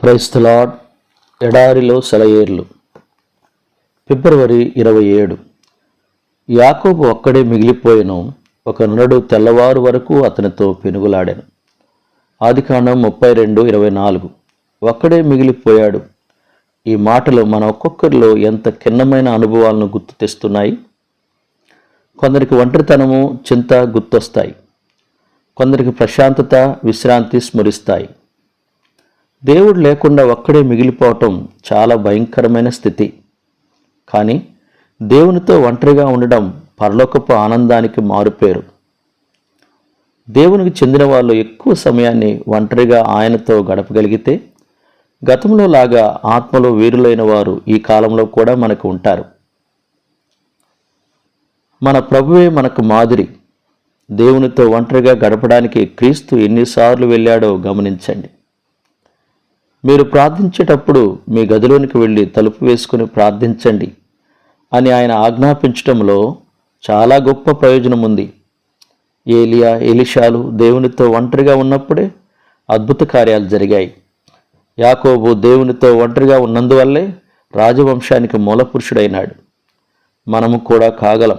క్రైస్తలాడ్ ఎడారిలో సెలయేర్లు. ఫిబ్రవరి ఇరవై ఏడు. యాకోబు ఒక్కడే మిగిలిపోయాను. ఒక నడు తెల్లవారు వరకు అతనితో పెనుగులాడాను. ఆదికాండం ముప్పై రెండు ఇరవై నాలుగు. ఒక్కడే మిగిలిపోయాడు. ఈ మాటలు మన ఒక్కొక్కరిలో ఎంత కిన్నమైన అనుభవాలను గుర్తు తెస్తున్నాయి? కొందరికి ఒంటరితనము చింత గుర్తొస్తాయి. కొందరికి ప్రశాంతత విశ్రాంతి స్మరిస్తాయి. దేవుడు లేకుండా ఒక్కడే మిగిలిపోవటం చాలా భయంకరమైన స్థితి. కానీ దేవునితో ఒంటరిగా ఉండడం పరలోకపు ఆనందానికి మారుపేరు. దేవునికి చెందిన వాళ్ళు ఎక్కువ సమయాన్ని ఒంటరిగా ఆయనతో గడపగలిగితే గతంలో లాగా ఆత్మలో వీరులైన వారు ఈ కాలంలో కూడా మనకు ఉంటారు. మన ప్రభువే మనకు మాదిరి. దేవునితో ఒంటరిగా గడపడానికి క్రీస్తు ఎన్నిసార్లు వెళ్ళాడో గమనించండి. మీరు ప్రార్థించేటప్పుడు మీ గదిలోనికి వెళ్ళి తలుపు వేసుకుని ప్రార్థించండి అని ఆయన ఆజ్ఞాపించటంలో చాలా గొప్ప ప్రయోజనం ఉంది. ఏలియా ఎలిషాలు దేవునితో ఒంటరిగా ఉన్నప్పుడే అద్భుత కార్యాలు జరిగాయి. యాకోబు దేవునితో ఒంటరిగా ఉన్నందువల్లే రాజవంశానికి మూలపురుషుడైనాడు. మనము కూడా కాగలం.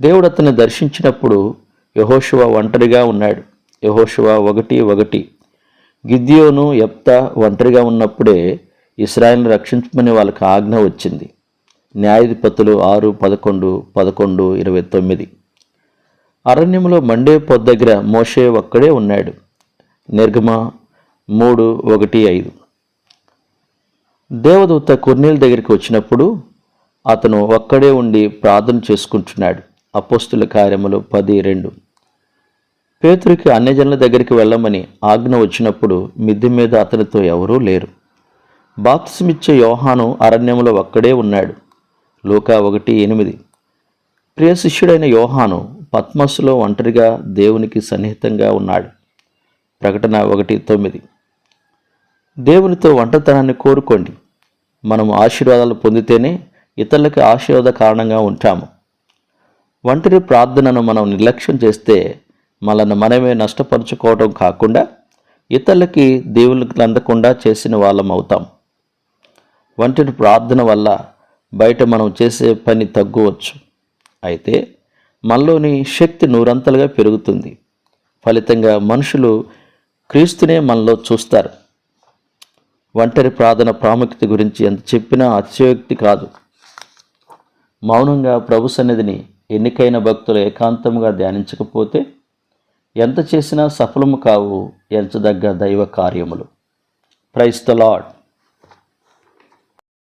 దేవుడు అతన్ని దర్శించినప్పుడు యహోశివ ఒంటరిగా ఉన్నాడు. యహోశివ ఒకటి ఒకటి. గిద్యోను ఎప్త ఒంటరిగా ఉన్నప్పుడే ఇస్రాయిల్ని రక్షించమని వాళ్ళకి ఆజ్ఞ వచ్చింది. న్యాయాధిపతులు ఆరు పదకొండు పదకొండు ఇరవై తొమ్మిది. అరణ్యంలో మండే పొద్దగ్గర మోషే ఒక్కడే ఉన్నాడు. నిర్గమ మూడు ఒకటి ఐదు. దేవదూత కొర్నీల దగ్గరికి వచ్చినప్పుడు అతను ఒక్కడే ఉండి ప్రార్థన చేసుకుంటున్నాడు. అపోస్తుల కార్యములు పది రెండు. పేతురికి అన్యజనుల దగ్గరికి వెళ్ళమని ఆజ్ఞ వచ్చినప్పుడు మిద్దె మీద అతనితో ఎవరూ లేరు. బాప్తిసమిచ్చే యోహాను అరణ్యంలో ఒక్కడే ఉన్నాడు. లూకా ఒకటి ఎనిమిది. ప్రియ శిష్యుడైన యోహాను పద్మస్సులో ఒంటరిగా దేవునికి సన్నిహితంగా ఉన్నాడు. ప్రకటన ఒకటి తొమ్మిది. దేవునితో ఒంటరితనాన్ని కోరుకోండి. మనము ఆశీర్వాదాలు పొందితేనే ఇతరులకు ఆశీర్వాద కారణంగా ఉంటాము. ఒంటరి ప్రార్థనను మనం నిర్లక్ష్యం చేస్తే మనల్ని మనమే నష్టపరుచుకోవడం కాకుండా ఇతరులకి దేవునికి అందకుండా చేసిన వాళ్ళం అవుతాం. వంటిని ప్రార్థన వల్ల బయట మనం చేసే పని తగ్గువచ్చు. అయితే మనలోని శక్తి నూరంతలుగా పెరుగుతుంది. ఫలితంగా మనుషులు క్రీస్తునే మనలో చూస్తారు. ఒంటరి ప్రార్థన ప్రాముఖ్యత గురించి ఎంత చెప్పినా అతిశయోక్తి కాదు. మౌనంగా ప్రభు సన్నిధిని ఎన్నికైన భక్తులు ఏకాంతంగా ధ్యానించకపోతే ఎంత చేసినా సఫలము కావు ఎంచదగ్గ దైవ కార్యములు. Price the lord